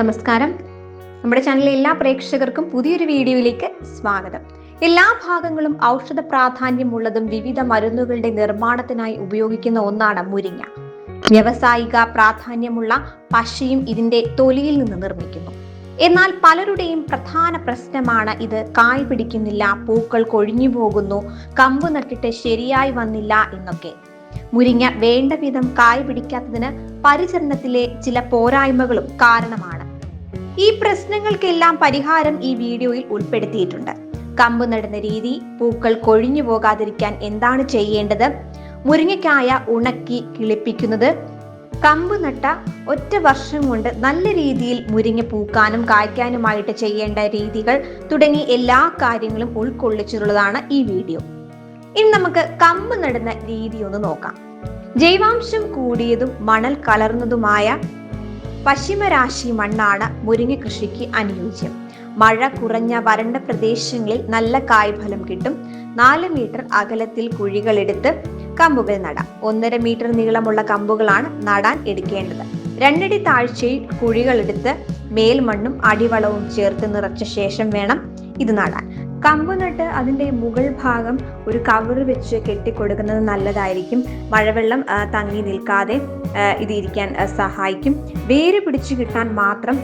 നമസ്കാരം. നമ്മുടെ ചാനലിലെ എല്ലാ പ്രേക്ഷകർക്കും പുതിയൊരു വീഡിയോയിലേക്ക് സ്വാഗതം. എല്ലാ ഭാഗങ്ങളും ഔഷധ പ്രാധാന്യമുള്ളതും വിവിധ മരുന്നുകളുടെ നിർമ്മാണത്തിനായി ഉപയോഗിക്കുന്ന ഒന്നാണ് മുരിങ്ങ. വ്യവസായിക പ്രാധാന്യമുള്ള പശയും ഇതിന്റെ തൊലിയിൽ നിന്ന് നിർമ്മിക്കുന്നു. എന്നാൽ പലരുടെയും പ്രധാന പ്രശ്നമാണ് ഇത്. കായ് പിടിക്കുന്നില്ല പൂക്കൾ കൊഴിഞ്ഞു പോകുന്നു കമ്പ് നട്ടിട്ട് ശരിയായി വന്നില്ല എന്നൊക്കെ. മുരിങ്ങ വേണ്ട വിധം കായ് പിടിക്കാത്തതിന് പരിചരണത്തിലെ ചില പോരായ്മകളും കാരണമാണ്. ഈ പ്രശ്നങ്ങൾക്കെല്ലാം പരിഹാരം ഈ വീഡിയോയിൽ ഉൾപ്പെടുത്തിയിട്ടുണ്ട്. കമ്പ് നടുന്ന രീതി പൂക്കൾ കൊഴിഞ്ഞു പോകാതിരിക്കാൻ എന്താണ് ചെയ്യേണ്ടത്? മുരിങ്ങക്കായ ഉണക്കി കിളിപ്പിക്കുന്നത്. കമ്പ് നട്ട ഒറ്റ വർഷം കൊണ്ട് നല്ല രീതിയിൽ മുരിങ്ങ പൂക്കാനും കായ്ക്കാനുമായിട്ട് ചെയ്യേണ്ട രീതികൾ തുടങ്ങി എല്ലാ കാര്യങ്ങളും ഉൾക്കൊള്ളിച്ചിട്ടുള്ളതാണ് ഈ വീഡിയോ. ഇനി നമുക്ക് കമ്പ് നടുന്ന രീതി ഒന്ന് നോക്കാം. ജൈവാംശം കൂടിയതും മണൽ കലർന്നതുമായ പശ്ചിമരാശി മണ്ണാണ് മുരിങ്ങ കൃഷിക്ക് അനുയോജ്യം. മഴ കുറഞ്ഞ വരണ്ട പ്രദേശങ്ങളിൽ നല്ല കായ്ഫലം കിട്ടും. നാല് മീറ്റർ അകലത്തിൽ കുഴികളെടുത്ത് കമ്പുകൾ നടാം. ഒന്നര മീറ്റർ നീളമുള്ള കമ്പുകളാണ് നടാൻ എടുക്കേണ്ടത്. രണ്ടടി താഴ്ചയിൽ കുഴികളെടുത്ത് മേൽമണ്ണും അടിവളവും ചേർത്ത് നിറച്ച ശേഷം വേണം ഇത് നടാൻ. കമ്പ് നട്ട് അതിന്റെ മുകൾ ഭാഗം ഒരു കവർ വെച്ച് കെട്ടിക്കൊടുക്കുന്നത് നല്ലതായിരിക്കും. മഴവെള്ളം തങ്ങി നിൽക്കാതെ ഇത് ഇരിക്കാൻ സഹായിക്കും. വേര് പിടിച്ചു കിട്ടാൻ മാത്രം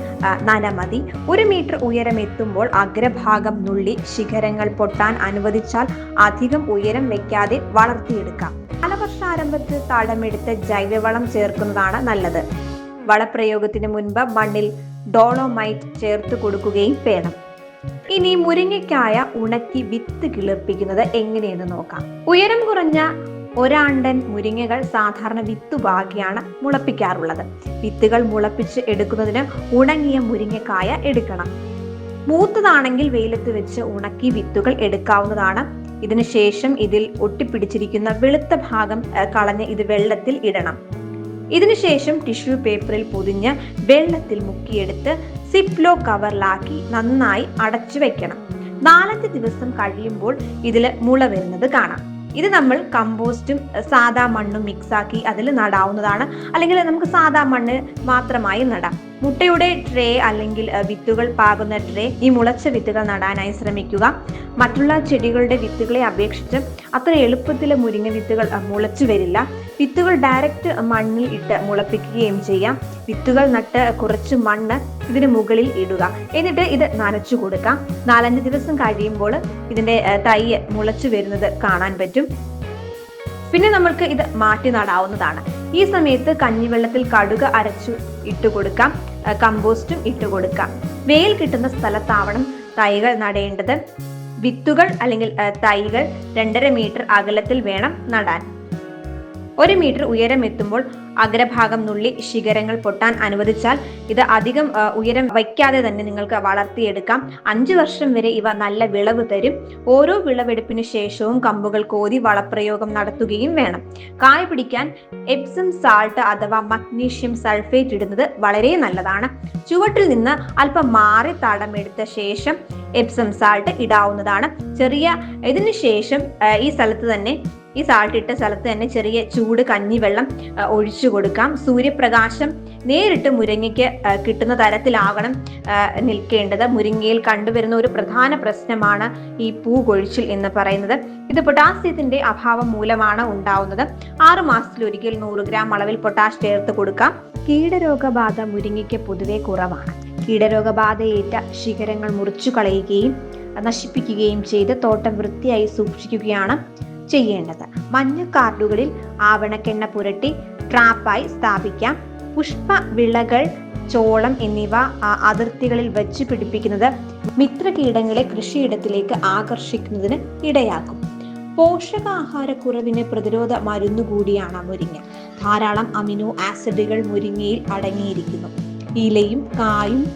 നന മതി. ഒരു മീറ്റർ ഉയരം എത്തുമ്പോൾ അഗ്രഭാഗം നുള്ളി ശിഖരങ്ങൾ പൊട്ടാൻ അനുവദിച്ചാൽ അധികം ഉയരം വെക്കാതെ വളർത്തിയെടുക്കാം. കാലവർഷാരംഭത്തിൽ തടമെടുത്ത് ജൈവവളം ചേർക്കുന്നതാണ് നല്ലത്. വളപ്രയോഗത്തിന് മുൻപ് മണ്ണിൽ ഡോളോമൈറ്റ് ചേർത്ത് കൊടുക്കുകയും വേണം. ഇനി മുരിങ്ങയ്ക്കായ ഉണക്കി വിത്ത് കിളിർപ്പിക്കുന്നത് എങ്ങനെയെന്ന് നോക്കാം. ഉയരം കുറഞ്ഞ ഒരാണ്ടൻ മുരിങ്ങകൾ സാധാരണ വിത്ത് പാകിയാണ് മുളപ്പിക്കാറുള്ളത്. വിത്തുകൾ മുളപ്പിച്ച് എടുക്കുന്നതിന് ഉണങ്ങിയ മുരിങ്ങക്കായ എടുക്കണം. മൂത്തതാണെങ്കിൽ വെയിലത്ത് വെച്ച് ഉണക്കി വിത്തുകൾ എടുക്കാവുന്നതാണ്. ഇതിനുശേഷം ഇതിൽ ഒട്ടിപ്പിടിച്ചിരിക്കുന്ന വെളുത്ത ഭാഗം കളഞ്ഞ് ഇത് വെള്ളത്തിൽ ഇടണം. ഇതിനുശേഷം ടിഷ്യൂ പേപ്പറിൽ പൊതിഞ്ഞ് വെള്ളത്തിൽ മുക്കിയെടുത്ത് സിപ്ലോ കവറിലാക്കി നന്നായി അടച്ചു വെക്കണം. നാലഞ്ച് ദിവസം കഴിയുമ്പോൾ ഇതിൽ മുള വരുന്നത് കാണാം. ഇത് നമ്മൾ കമ്പോസ്റ്റും സാധാ മണ്ണും മിക്സാക്കി അതിൽ നടാവുന്നതാണ്. അല്ലെങ്കിൽ നമുക്ക് സാധാ മണ്ണ് മാത്രമായി നടാം. മുട്ടയുടെ ട്രേ അല്ലെങ്കിൽ വിത്തുകൾ പാകുന്ന ട്രേ ഈ മുളച്ച വിത്തുകൾ നടാനായി ശ്രമിക്കുക. മറ്റുള്ള ചെടികളുടെ വിത്തുകളെ അപേക്ഷിച്ച് അത്ര എളുപ്പത്തിൽ മുരിങ്ങ വിത്തുകൾ മുളച്ചു വരില്ല. വിത്തുകൾ ഡയറക്റ്റ് മണ്ണിൽ ഇട്ട് മുളപ്പിക്കുകയും ചെയ്യാം. വിത്തുകൾ നട്ട് കുറച്ച് മണ്ണ് ഇതിന് മുകളിൽ ഇടുക. എന്നിട്ട് ഇത് നനച്ചു കൊടുക്കാം. നാലഞ്ച് ദിവസം കഴിയുമ്പോൾ ഇതിന്റെ തൈ മുളച്ചു വരുന്നത് കാണാൻ പറ്റും. പിന്നെ നമ്മൾക്ക് ഇത് മാറ്റി നടാവുന്നതാണ്. ഈ സമയത്ത് കഞ്ഞിവെള്ളത്തിൽ കടുക് അരച്ചു ഇട്ട് കൊടുക്കാം. കമ്പോസ്റ്റും ഇട്ട് കൊടുക്കാം. വെയിൽ കിട്ടുന്ന സ്ഥലത്താവണം തൈകൾ നടേണ്ടത്. വിത്തുകൾ അല്ലെങ്കിൽ തൈകൾ രണ്ടര മീറ്റർ അകലത്തിൽ വേണം നടാൻ. ഒരു മീറ്റർ ഉയരം എത്തുമ്പോൾ അഗ്രഭാഗം നുള്ളി ശിഖരങ്ങൾ പൊട്ടാൻ അനുവദിച്ചാൽ ഇത് അധികം ഉയരം വയ്ക്കാതെ തന്നെ നിങ്ങൾക്ക് വളർത്തിയെടുക്കാം. അഞ്ചു വർഷം വരെ ഇവ നല്ല വിളവ് തരും. ഓരോ വിളവെടുപ്പിന് ശേഷവും കമ്പുകൾ കോതി വളപ്രയോഗം നടത്തുകയും വേണം. കായ പിടിക്കാൻ എപ്സം സാൾട്ട് അഥവാ മഗ്നീഷ്യം സൾഫേറ്റ് ഇടുന്നത് വളരെ നല്ലതാണ്. ചുവട്ടിൽ നിന്ന് അല്പം മാറി തടമെടുത്ത ശേഷം എപ്സം സാൾട്ട് ഇടാവുന്നതാണ്. ചെറിയ ഇതിനു ശേഷം ഈ സ്ഥലത്ത് തന്നെ ഈ സാൾട്ട് ഇട്ട സ്ഥലത്ത് തന്നെ ചെറിയ ചൂട് കഞ്ഞിവെള്ളം വെള്ളം ഒഴിച്ചു കൊടുക്കാം. സൂര്യപ്രകാശം നേരിട്ട് മുരിങ്ങയ്ക്ക് കിട്ടുന്ന തരത്തിലാകണം നിൽക്കേണ്ടത്. മുരിങ്ങയിൽ കണ്ടുവരുന്ന ഒരു പ്രധാന പ്രശ്നമാണ് ഈ പൂ കൊഴിച്ചിൽ എന്ന് പറയുന്നത്. ഇത് പൊട്ടാസ്യത്തിന്റെ അഭാവം മൂലമാണ് ഉണ്ടാവുന്നത്. ആറ് മാസത്തിലൊരിക്കൽ നൂറ് ഗ്രാം അളവിൽ പൊട്ടാഷ് ചേർത്ത് കൊടുക്കാം. കീടരോഗബാധ മുരിങ്ങയ്ക്ക് പൊതുവെ കുറവാണ്. കീടരോഗബാധയേറ്റ ശിഖരങ്ങൾ മുറിച്ചു കളയുകയും നശിപ്പിക്കുകയും ചെയ്ത് തോട്ടം വൃത്തിയായി സൂക്ഷിക്കുകയാണ് ചെയ്യേണ്ടത്. മഞ്ഞ കാർഡുകളിൽ ആവണക്കെണ്ണ പുരട്ടി ട്രാപ്പായി സ്ഥാപിക്കാം. പുഷ്പ വിളകൾ ചോളം എന്നിവ അതിർത്തികളിൽ വെച്ച് പിടിപ്പിക്കുന്നത് മിത്രകീടങ്ങളെ കൃഷിയിടത്തിലേക്ക് ആകർഷിക്കുന്നതിന് ഇടയാക്കും. പോഷകാഹാരക്കുറവിന് പ്രതിരോധ മരുന്ന് കൂടിയാണ് മുരിങ്ങ. ധാരാളം അമിനോ ആസിഡുകൾ മുരിങ്ങയിൽ അടങ്ങിയിരിക്കുന്നു. ഇലയും കായും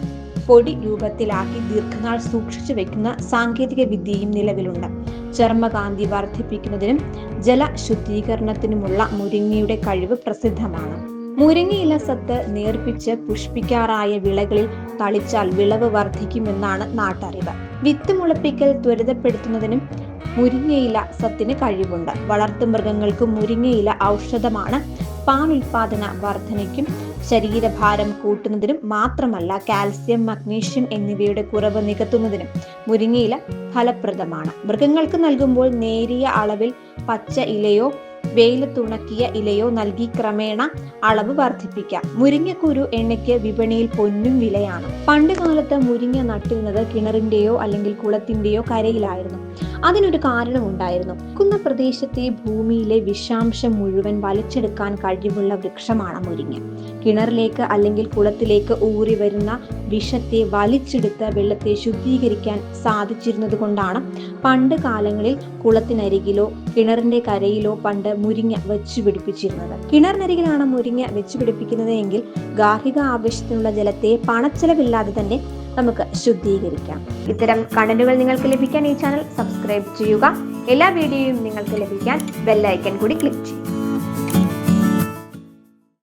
പൊടി രൂപത്തിലാക്കി ദീർഘനാൾ സൂക്ഷിച്ചു വെക്കുന്ന സാങ്കേതിക വിദ്യയും നിലവിലുണ്ട്. ചർമ്മകാന്തി വർദ്ധിപ്പിക്കുന്നതിനും ജല ശുദ്ധീകരണത്തിനുമുള്ള മുരിങ്ങയുടെ കഴിവ് പ്രസിദ്ധമാണ്. മുരിങ്ങയില സത്ത് നേർപ്പിച്ച് പുഷ്പിക്കാറായ വിളകളിൽ തളിച്ചാൽ വിളവ് വർദ്ധിക്കുമെന്നാണ് നാട്ടറിവ്. വിത്ത് മുളപ്പിക്കൽ ത്വരിതപ്പെടുത്തുന്നതിനും മുരിങ്ങയില സത്തിന് കഴിവുണ്ട്. വളർത്തുമൃഗങ്ങൾക്ക് മുരിങ്ങയില ഔഷധമാണ്. പാൽ ഉൽപാദന വർധനയ്ക്കും ശരീരഭാരം കൂട്ടുന്നതിനും മാത്രമല്ല കാൽസ്യം മഗ്നീഷ്യം എന്നിവയുടെ കുറവ് നികത്തുന്നതിനും മുരിങ്ങയില ഫലപ്രദമാണ്. മൃഗങ്ങൾക്ക് നൽകുമ്പോൾ നേരിയ അളവിൽ പച്ച ഇലയോ വെയിലത്തുണക്കിയ ഇലയോ നൽകി ക്രമേണ അളവ് വർദ്ധിപ്പിക്കാം. മുരിങ്ങക്കുരു എണ്ണയ്ക്ക് വിപണിയിൽ പൊന്നും വിലയാണ്. പണ്ട് കാലത്ത് മുരിങ്ങ നട്ടിരുന്നത് കിണറിന്റെയോ അല്ലെങ്കിൽ കുളത്തിന്റെയോ കരയിലായിരുന്നു. അതിനൊരു കാരണമുണ്ടായിരുന്നു. കുന്ന പ്രദേശത്തെ ഭൂമിയിലെ വിഷാംശം മുഴുവൻ വലിച്ചെടുക്കാൻ കഴിവുള്ള വൃക്ഷമാണ് മുരിങ്ങ. കിണറിലേക്ക് അല്ലെങ്കിൽ കുളത്തിലേക്ക് ഊറി വരുന്ന വിഷത്തെ വലിച്ചെടുത്ത് വെള്ളത്തെ ശുദ്ധീകരിക്കാൻ സാധിച്ചിരുന്നത് കൊണ്ടാണ്. പണ്ട് കാലങ്ങളിൽ കുളത്തിനരികിലോ കിണറിന്റെ കരയിലോ പണ്ട് മുരിങ്ങ വെച്ചു പിടിപ്പിച്ചിരുന്നത്. കിണറിനരികിലാണ് മുരിങ്ങ വെച്ചു പിടിപ്പിക്കുന്നത് എങ്കിൽ ഗാർഹിക ആവശ്യത്തിനുള്ള ജലത്തെ പണച്ചെലവില്ലാതെ തന്നെ നമുക്ക് ശുദ്ധീകരിക്കാം. ഇത്തരം കണ്ടന്റുകൾ നിങ്ങൾക്ക് ലഭിക്കാൻ ഈ ചാനൽ സബ്സ്ക്രൈബ് ചെയ്യുക. എല്ലാ വീഡിയോയും നിങ്ങൾക്ക് ലഭിക്കാൻ ബെല്ലൈക്കൺ കൂടി ക്ലിക്ക് ചെയ്യുക.